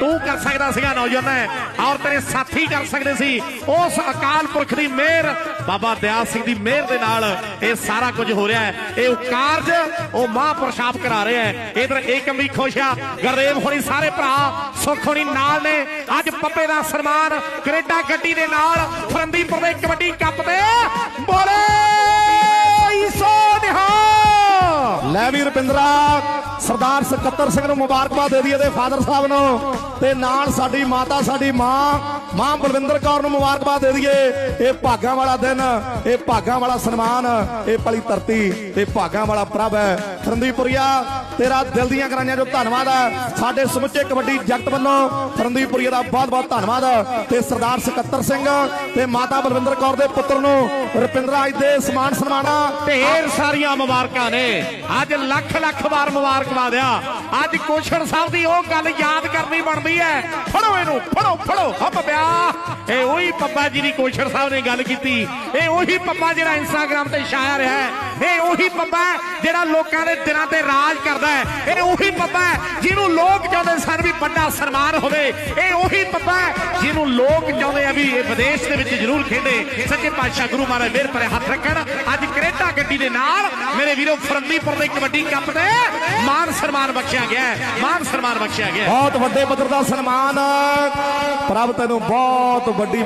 ਤੂੰ ਕਰ ਸਕਦਾ ਸੀਗਾ ਨੌਜਵਾਨ। ਔਰ ਤੇਰੇ ਸਾਥੀ ਕਰ ਸਕਦੇ ਸੀ। ਉਸ ਅਕਾਲ ਪੁਰਖ ਦੀ ਮਿਹਰ, ਬਾਬਾ ਦਿਆਲ ਸਿੰਘ ਦੀ ਮਿਹਰ ਦੇ ਨਾਲ ਇਹ ਸਾਰਾ ਕੁਝ ਹੋ ਰਿਹਾ ਹੈ। ਇਹ ਉਹ ਕਾਰਜ ਉਹ ਮਹਾਂਪੁਰਸ਼ ਆਪ ਕਰਾ ਰਿਹਾ ਹੈ। ਇਧਰ ਏਕਮ ਵੀ ਖੁਸ਼ ਆ। ਗਰਦੇਵ ਹੋਣੀ ਸਾਰੇ ਭਰਾ ਸੁੱਖ ਹੋਣੀ ਨਾਲ ਨੇ। ਅੱਜ ਪੱਪੇ ਦਾ ਸਨਮਾਨ ਕੈਨੇਡਾ ਗੱਡੀ ਦੇ ਨਾਲ ਫਰੰਦੀਪੁਰ ਦੇ ਕਬੱਡੀ ਕੱਪ ਦੇ ਬੋਲੇ ਰੁਪਿੰਦਰਾ ਸਰਦਾਰ ਸਕੱਤਰ ਸਿੰਘ ਨੂੰ ਮੁਬਾਰਕਬਾਦ ਦੇ ਦਈਏ ਤੇ ਫਾਦਰ ਸਾਹਿਬ ਨੂੰ ਤੇ ਨਾਲ ਸਾਡੀ ਮਾਤਾ, ਸਾਡੀ ਮਾਂ ਮਾਂ ਬਲਵਿੰਦਰ ਕੌਰ ਨੂੰ ਮੁਬਾਰਕਬਾਦ ਦੇ ਦਈਏ। ਇਹ ਭਾਗਾਂ ਵਾਲਾ ਦਿਨ, ਇਹ ਭਾਗਾਂ ਵਾਲਾ ਸਨਮਾਨ, ਇਹ ਭਲੀ ਧਰਤੀ ਤੇ ਭਾਗਾਂ ਵਾਲਾ ਪ੍ਰਭ ਹੈ। ਫਰੰਦੀਪੁਰੀਆ, ਤੇਰਾ ਦਿਲ ਦੀਆਂ ਗਰਾਈਆਂ ਜੋ ਧੰਨਵਾਦ ਹੈ। ਸਾਡੇ ਸਮੁੱਚੇ ਕਬੱਡੀ ਜਗਤ ਵੱਲੋਂ ਫਰੰਦੀਪੁਰੀਆ ਦਾ ਬਹੁਤ ਬਹੁਤ ਧੰਨਵਾਦ। ਤੇ ਸਰਦਾਰ ਸਕੱਤਰ ਸਿੰਘ ਤੇ ਮਾਤਾ ਬਲਵਿੰਦਰ ਕੌਰ ਦੇ ਪੁੱਤਰ ਨੂੰ ਰੁਪਿੰਦਰਾ ਅੱਜ ਦੇ ਸਮਾਨ ਸਨਮਾਨਾ। ਢੇਰ ਸਾਰੀਆਂ ਮੁਬਾਰਕਾਂ ਨੇ। ਅੱਜ ਲੱਖ ਲੱਖ ਵਾਰ ਮੁਬਾਰਕਬਾਦ ਆ ਅੱਜ ਕੋਸ਼ਣ ਸਾਹਿਬ ਦੀ ਉਹ ਗੱਲ ਯਾਦ ਕਰਨੀ ਬਣਦੀ ਹੈ। ਫੜੋ ਇਹਨੂੰ, ਫੜੋ ਫੜੋ, ਹੱਪ ਪਿਆ ਇਹ ਉਹੀ ਪੱਪਾ ਜੀ ਦੀ ਕੋਸ਼ਣ ਸਾਹਿਬ ਨੇ ਗੱਲ ਕੀਤੀ। ਇਹ ਉਹੀ ਪੱਪਾ ਜਿਹੜਾ ਇੰਸਟਾਗ੍ਰam ਤੇ ਛਾਇਆ ਰਿਹਾ ਹੈ। ਇਹ ਉਹੀ ਪੱਪਾ ਜਿਹੜਾ ਲੋਕਾਂ ਦੇ ਦਿਲਾਂ ਤੇ ਰਾਜ ਕਰਦਾ ਹੈ। ਇਹ ਉਹੀ ਪੱਪਾ ਜਿਹਨੂੰ ਲੋਕ ਚਾਹੁੰਦੇ ਸਨ ਵੀ ਵੱਡਾ ਸਨਮਾਨ ਹੋਵੇ। ਇਹ ਉਹੀ ਪੱਪਾ ਜਿਹਨੂੰ ਲੋਕ ਚਾਹੁੰਦੇ ਆ ਵੀ ਇਹ ਵਿਦੇਸ਼ ਦੇ ਵਿੱਚ ਜ਼ਰੂਰ ਖੇਡੇ। ਸੱਚੇ ਪਾਤਸ਼ਾਹ ਗੁਰੂ ਮਹਾਰਾਜ ਮਿਹਰ ਪਰੇ ਹੱਥ ਰੱਖਣ। ਅੱਜ ਕੈਨੇਡਾ ਗੱਡੀ ਦੇ ਨਾਲ ਮੇਰੇ ਵੀਰੋ ਫਰੰਦੀਪੁਰ ਦੇ ਕਬੱਡੀ ਕੱਪ ਦੇ ਮਾਨ ਸਨਮਾਨ ਬਖਸ਼ਿਆ ਗਿਆ ਮਾਨ ਸਨਮਾਨ ਬਖਸ਼ਿਆ ਗਿਆ ਬਹੁਤ ਵੱਡੇ ਪੱਧਰ ਦਾ ਸਨਮਾਨ ਪ੍ਰਭ ਤੈਨੂੰ ਬਹੁਤ ਵੱਡੀ